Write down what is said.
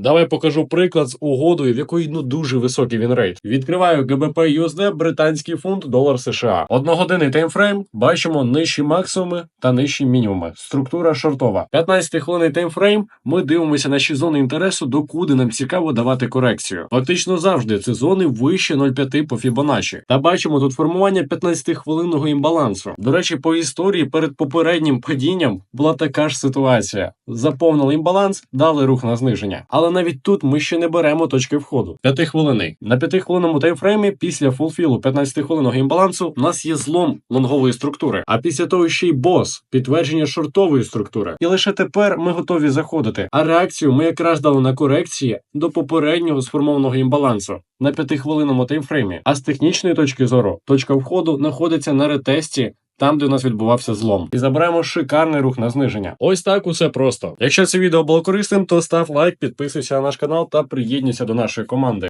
Давай покажу приклад з угодою, в якої ну дуже високий він рейт. Відкриваю ГБП USD, британський фунт, долар США. Одногодинний таймфрейм. Бачимо нижчі максимуми та нижчі мінімуми. Структура шортова. 15 хвилинний таймфрейм. Ми дивимося на 6 зони інтересу, докуди нам цікаво давати корекцію. Фактично завжди це зони вище 0,5 по Fibonacci. Та бачимо тут формування 15-хвилинного імбалансу. До речі, по історії перед попереднім падінням була така ж ситуація. Заповнили імбаланс, дали рух на зниження. Але навіть тут ми ще не беремо точки входу. 5 хвилини. На 5 хвилинному таймфреймі після фулфілу 15 хвилинного імбалансу у нас є злом лонгової структури. А після того ще й бос, підтвердження шортової структури. І лише тепер ми готові заходити. А реакцію ми якраз дали на корекції до попереднього сформованого імбалансу на 5 хвилинному таймфреймі. А з технічної точки зору, точка входу знаходиться на ретесті. Там, де у нас відбувався злом, і заберемо шикарний рух на зниження. Ось так усе просто. Якщо це відео було корисним, то став лайк, підписуйся на наш канал та приєднуйся до нашої команди.